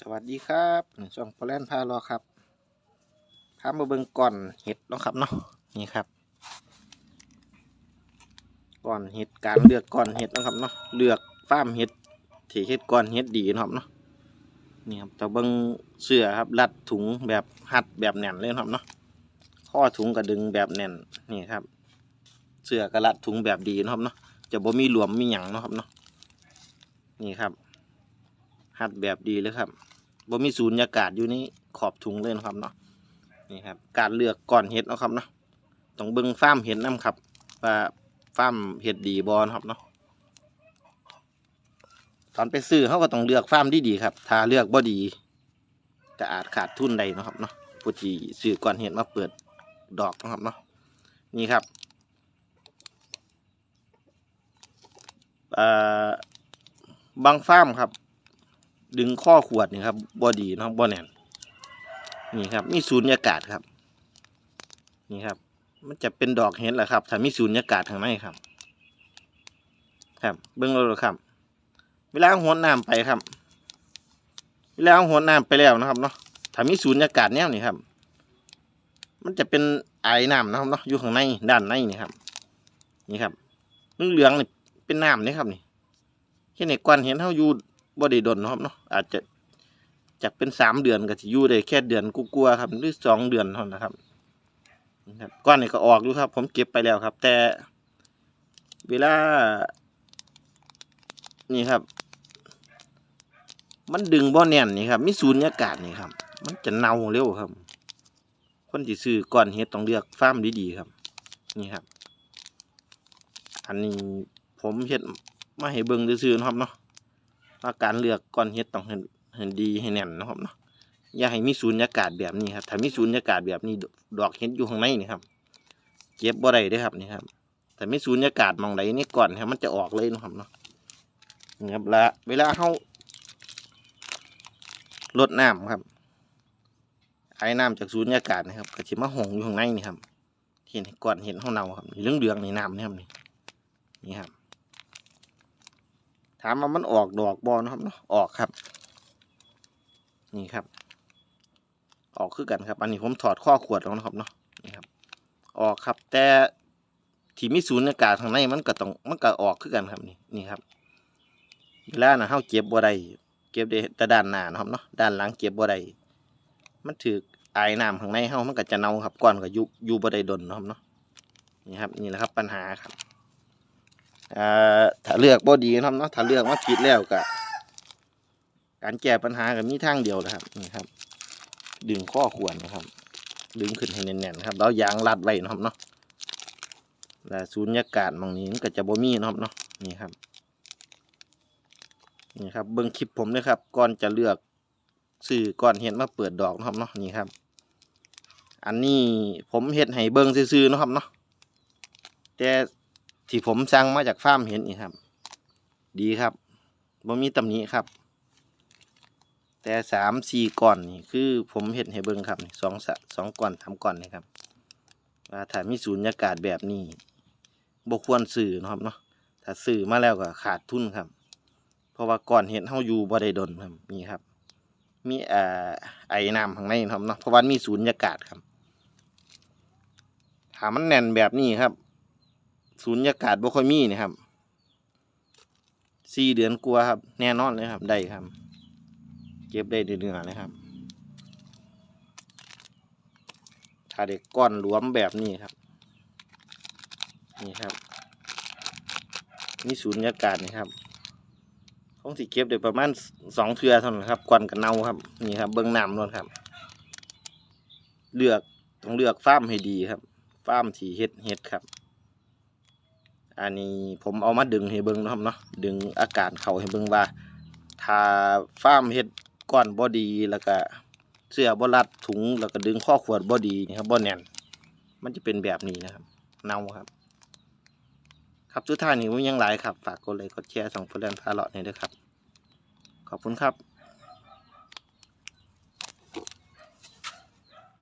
สวัสดีครับช่องพอแลนพารอครับพามาเบิ่งก่อนเห็ดเนาะครับเนาะนี่ครับ ก่อนเห็ดการเลือกก่อนเห็ดเนาะครับเนาะเลือกฟาร์มเห็ดที่เห็ดก่อนเห็ดดีเนาะครับเนาะนี่ครับแต่เบิ่งเสื้อครับรัดถุงแบบหัดแบบแน่นเลยเนาะครับเนาะข้อถุงกระดึงแบบแน่นนี่ครับ เสื้อกระรัดถุงแบบดีเนาะครับเนาะจะบ่มีหลวมมีหยังเนาะครับเนาะนี่ครับ หัดแบบดีเลยครับบ่มีศูนยากาศอยู่ในขอบถุงเลยนะครับเนาะนี่ครับการเลือกก่อนเห็ดนะครับเนาะต้องเบิ่งฟ้ามเห็ดน้ำครับว่าฟามเห็ดดีบอนะครับเนาะตอนไปซื้อเขาก็ต้องเลือกฟ้ามที่ดีครับ ถ้าเลือกบ่ดีก็อาจขาดทุนใดนะครับเนาะผู้ที่ซื้อก่อนเห็ดมาเปิดดอกนะครับเนาะนี่ครับอ่อบางฟาร์มครับ ดึงข้อขวดนี่ครับบอดีเนาะบอแนนนี่ครับ มีศูนยากาศครับ นี่ครับ มันจะเป็นดอกเห็ดแหละครับถ้ามีศูนยากาศทางในครับ ครับเบิ้งเราครับ เวลาหัวน้ำไปครับ เวลาหัวน้ำไปแล้วนะครับเนาะถ้ามีศูนยากาศแนวนี่ครับ มันจะเป็นไอน้ำนะครับเนาะอยู่ข้างในด้านในนี่ครับ นี่ครับเหลืองๆนี่เป็นน้ำนี่ครับนี่แค่ในกวนเห็นเขาอยู่ บ่ได้ดนเนะครับเนาะอาจจะจากเป็นสามเดือนก็สิอยู่ได้แค่เดือนกลัวๆครับหรือสองเดือนเท่านั้นนะครับครับก้อนนี้ก็ออกอยู่ครับ ผมเก็บไปแล้วครับ แต่เวลา นี่ครับ มันดึงบ่อแน่นนี่ครับมีศูนยากาศนี่ครับ มันจะเน่าเร็วครับ คนที่ซื้อก้อนเห็ดต้องเลือกฟาร์มดีๆครับ นี่ครับ อันนี้ผมเฮ็ดมาให้เบิ่งซื่อๆเนะครับเนาะ ว่าการเลือกก้อนเห็ดต้องเห็นเห็นดีให้แน่นนะครับเนาะอย่าให้มีศูนยากาศแบบนี้ครับ ถ้ามีศูนยากาศแบบนี้ดอกเห็ดอยู่ข้างในนี่ครับ เก็บบ่ได้ด้อครับนี่ครับแต่มีศูนยากาศมองไหนนี่ก่อนครับมันจะออกเลยนะครับเนาะนี่ครับละเวลาเขาลดน้ำครับ ไอ้น้ำจากศูนยากาศนะครับก็จะมาหงอยู่ข้างในนี่ครับเห็นก่อนเห็นเขาเนาครับเรื่องเดืองๆนี่น้ำนี่ครับนี่นี่ครับ ถามว่ามันออกดอกบอนะครับเนาะออกครับ นี่ครับ ออกคือกันครับ อันนี้ผมถอดข้อขวดแล้วนะครับเนาะนี่ครับ ออกครับ แต่ที่มีศูนย์อากาศข้างในมันก็ต้องมันก็ออกคือกันครับนี่นี่ครับเวลานะเฮาเก็บบ่ได้เก็บได้แต่ด้านหน้านะครับเนาะด้านหลังเก็บบ่ได้มันถือไอายน้ำข้างในเฮามันก็จะเน่าครับก่อนก็ยู่อยู่บ่ได้ดนนะครับเนาะนี่ครับนี่แหละครับปัญหาครับ อ่าถ้าเลือกบ่ดีนะครับเนาะถ้าเลือกมาผิดแล้วก็การแก้ปัญหาก็มีทางเดียวนะครับนี่ครับ ดึงข้อควรนะครับ ดึงขึ้นให้แน่นๆนะครับแล้วยางรัดไว้นะครับเนาะและศูนยากาศมองนี้มันก็จะบ่มีนะครับเนาะนี่ครับนี่ครับเบิ่งคลิปผมด้วยครับก่อนจะเลือกซื้อก่อนเห็ดมาเปิดดอกนะครับเนาะนี่ครับ อันนี้ผมเห็ดให้เบิ่งซื่อๆนะครับเนาะแต่ ที่ผมสั่งมาจากฟาร์มเห็นนี่ครับ ดีครับบ่มีตำหนิครับ แต่สามสี่ก่อนนี่คือผมเห็นให้เบิ่งครับสองสะสองก่อนสาก่อนนี่ครับ ว่าถ้ามีศูนยากาศแบบนี้บ่ควรซื้อนะครับเนาะถ้าซื้อมาแล้วก็ขาดทุนครับ เพราะว่าก่อนเห็นเฮาอยู่บ่ได้ดนครับนี่ครับ มีอ่อไอ้น้ำข้างในนะครับเนาะเพราะว่ามีศูนยากาศครับถ้ามันแน่นแบบนี้ครับ ศูนยากาศบ่ค่อยมีนะครับสี่เดือนกลัวครับ แน่นอนเลยครับ ได้ครับ เก็บได้เดือนๆเลยครับ ถ้าเด็กก้อนหลวมแบบนี้ครับ นี่ครับ นี่ศูนยากาศนี่ครับคงสิเก็บได้ประมาณสองเทือเท่านั้นครับก่อนกับเน่าครับ นี่ครับ เบิ้องน้ำนนครับ เลือกต้องเลือกฟ้ามให้ดีครับฟ้ามที่เฮ็ดเฮ็ดครับ อันนี้ผมเอามาดึงให้เบิ่งนะครับเนาะดึงอากาศเข้าให้เบิ่งว่าถ้าฟ้ามเฮ็ดก้อนบ่ดีแล้วก็เสื้อบ่รัดถุงแล้วก็ดึงข้อขวดบ่ดีนี่ครับบ่แน่นมันจะเป็นแบบนี้นะครับ เน่าครับ ครับสุดท้ายนี้ผมยังหลายครับ ฝากกดไลค์กดแชร์ส่องเพื่อนพาเลาะนี่ด้วยครับ ขอบคุณครับ